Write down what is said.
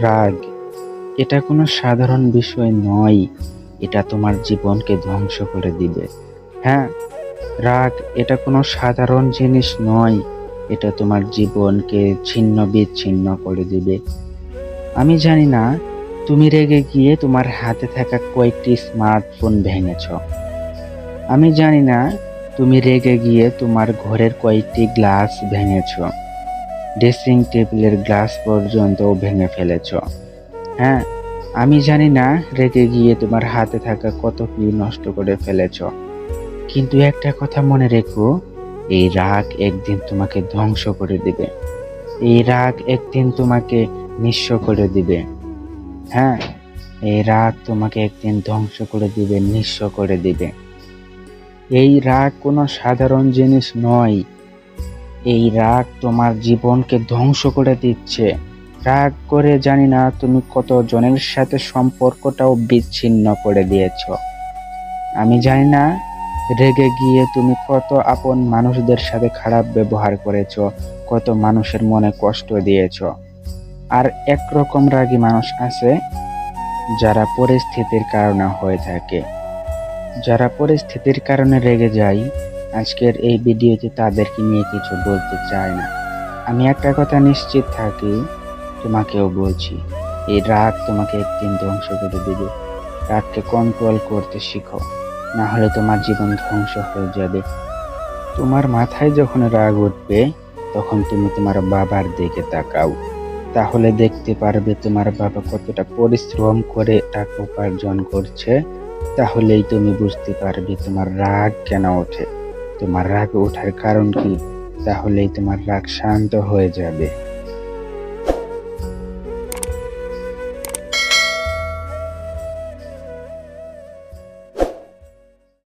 রাগ। এটা কোনো সাধারণ বিষয় নয়। এটা তোমার জীবনকে ধ্বংস করে দিবে। হ্যাঁ রাগ এটা কোনো সাধারণ জিনিস নয়। এটা তোমার জীবনকে ছিন্ন বিচ্ছিন্ন করে দিবে। আমি জানি না, তুমি রেগে গিয়ে তোমার হাতে থাকা কয়েকটি স্মার্টফোন ভেঙেছ। আমি জানি না, তুমি রেগে গিয়ে তোমার ঘরের কয়েকটি গ্লাস ভেঙেছ। ড্রেসিং টেবিলের গ্লাস পর্যন্ত ভেঙে ফেলেছ। হ্যাঁ আমি জানি না রেগে গিয়ে তোমার হাতে থাকা কত কি নষ্ট করে ফেলেছ। কিন্তু একটা কথা মনে রেখো, এই রাগ একদিন তোমাকে ধ্বংস করে দিবে। এই রাগ একদিন তোমাকে নিঃস্ব করে দিবে। হ্যাঁ এই রাগ তোমাকে একদিন ধ্বংস করে দিবে, নিঃস্ব করে দিবে। এই রাগ কোনো সাধারণ জিনিস নয়। এই রাগ তোমার জীবনকে ধ্বংস করে দিচ্ছে। রাগ করে জানি না তুমি কত জনের সাথে সম্পর্কটাও বিচ্ছিন্ন করে দিয়েছ। আমি জানি না রেগে গিয়ে তুমি কত আপন মানুষদের সাথে খারাপ ব্যবহার করেছ, কত মানুষের মনে কষ্ট দিয়েছ। আর একরকম রাগী মানুষ আছে যারা পরিস্থিতির কারণে হয়ে থাকে। যারা পরিস্থিতির কারণে রেগে যায় আজকের এই ভিডিওতে তাদেরকে নিয়ে কিছু বলতে চাই না। আমি একটা কথা নিশ্চিত থাকি, তোমাকেও বলছি, এই রাগ তোমাকে একদিন ধ্বংস করে দেবে। রাগকে কন্ট্রোল করতে শিখো না হলে তোমার জীবন ধ্বংস হয়ে যাবে। তোমার মাথায় যখন রাগ উঠবে, তখন তুমি তোমার বাবার দিকে তাকাও। তাহলে দেখতে পারবে তোমার বাবা কতটা পরিশ্রম করে টাকা উপার্জন করছে, তাহলেই তুমি বুঝতে পারবে তোমার রাগ কেন ওঠে। তোমার রাগ ওঠার কারণ কি? তাহলেই তোমার রাগ শান্ত হয়ে যাবে।